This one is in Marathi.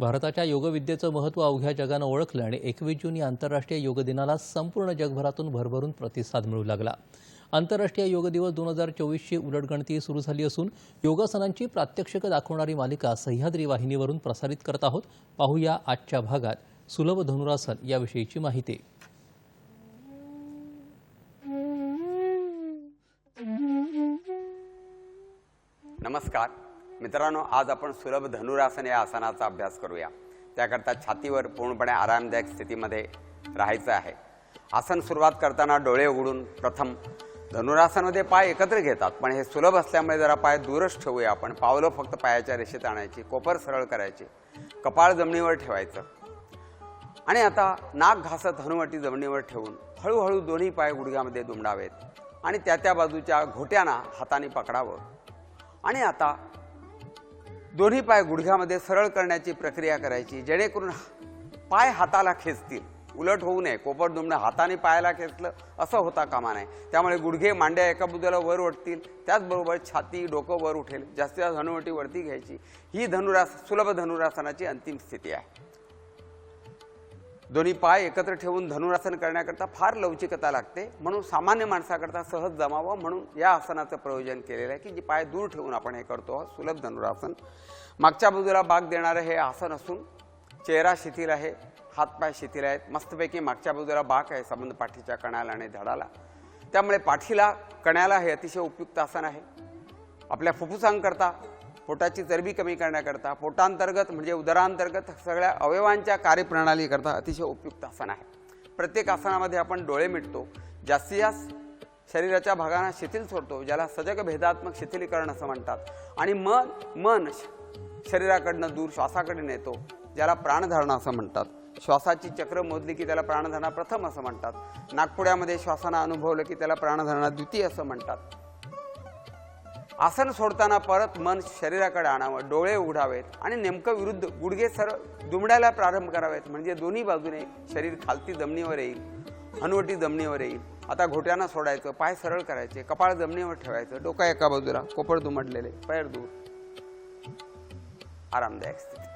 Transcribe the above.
भारताच्या योगविद्येचं महत्त्व अवघ्या जगानं ओळखलं आणि एकवीस जून या आंतरराष्ट्रीय योग दिनाला संपूर्ण जगभरातून भरभरून प्रतिसाद मिळू लागला. आंतरराष्ट्रीय योग दिवस दोन हजार चोवीसची उलटगणती सुरू झाली असून योगासनांची प्रात्यक्षिकं दाखवणारी मालिका सह्याद्री वाहिनीवरून प्रसारित करत आहोत. पाहूया आजच्या भागात. सुलभ धनुरासन याविषयीची माहिती. नमस्कार. मित्रांनो आज आपण सुलभ धनुरासन या आसनाचा अभ्यास करूया. त्याकरता छातीवर पूर्णपणे आरामदायक स्थितीमध्ये राहायचं आहे. आसन सुरुवात करताना डोळे उघडून प्रथम धनुरासनमध्ये पाय एकत्र घेतात पण हे सुलभ असल्यामुळे जरा पाय दूरच ठेवूया आपण. पावलं फक्त पायाच्या रेषेत आणायची कोपर सरळ करायची कपाळ जमिनीवर ठेवायचं. आणि आता नाक घासत हनुवटी जमिनीवर ठेवून हळूहळू दोन्ही पाय गुडघ्यामध्ये दुमडावेत आणि त्या त्या बाजूच्या घोट्याना हाताने पकडावं. आणि आता दोन्ही पाय गुडघ्यामध्ये सरळ करण्याची प्रक्रिया करायची जेणेकरून पाय हाताला खेचतील. उलट होऊ नये. कोपर दुमणं हाताने पायाला खेचलं असं होता कामा नये. त्यामुळे गुडघे मांड्या एका बुद्याला वर उठतील त्याचबरोबर छाती डोकं वर उठेल. जास्तीत जास्त धनुवटी वरती घ्यायची. ही धनुरास सुलभ धनुरासनाची अंतिम स्थिती आहे. दोन्ही पाय एकत्र ठेवून धनुरासन करण्याकरता फार लवचिकता लागते. म्हणून सामान्य माणसाकरता सहज जमावं. म्हणून या आसनाचं प्रयोजन केलेलं आहे की जी पाय दूर ठेवून आपण हे करतो सुलभ धनुरासन. मागच्या बाजूला बाग देणारं हे आसन असून चेहरा शिथिल आहे हातपाय शिथिल आहेत. मस्तपैकी मागच्या बाजूला बाक आहे संबंध पाठीच्या कण्याला आणि धडाला. त्यामुळे पाठीला कण्याला हे अतिशय उपयुक्त आसन आहे. आपल्या फुफ्फुसांकरता पोटाची चरबी कमी करण्याकरता पोटांतर्गत म्हणजे उदरांतर्गत सगळ्या अवयवांच्या कार्यप्रणालीकरता अतिशय उपयुक्त आसन आहे. प्रत्येक आसनामध्ये आपण डोळे मिटतो जास्तीत जास्त शरीराच्या भागांना शिथिल सोडतो ज्याला सजग भेदात्मक शिथिलीकरण असं म्हणतात. आणि मन मन शरीराकडनं दूर श्वासाकडे नेतो ज्याला प्राणधारणा असं म्हणतात. श्वासाची चक्र मोजली की त्याला प्राणधारणा प्रथम असं म्हणतात. नागपुड्यामध्ये श्वासानं अनुभवलं की त्याला प्राणधारणा द्वितीय असं म्हणतात. आसन सोडताना परत मन शरीराकडे आणावं डोळे उघडावेत आणि नेमकं विरुद्ध गुडघे सरळ दुमडायला प्रारंभ करावेत. म्हणजे दोन्ही बाजूने शरीर खालती जमिनीवर येईल हनुवटी जमिनीवर येईल. आता घोट्यानं सोडायचं पाय सरळ करायचे कपाळ जमिनीवर ठेवायचं डोका एका बाजूला कोपड दुमडलेले पैर दूर आरामदायक स्थिती.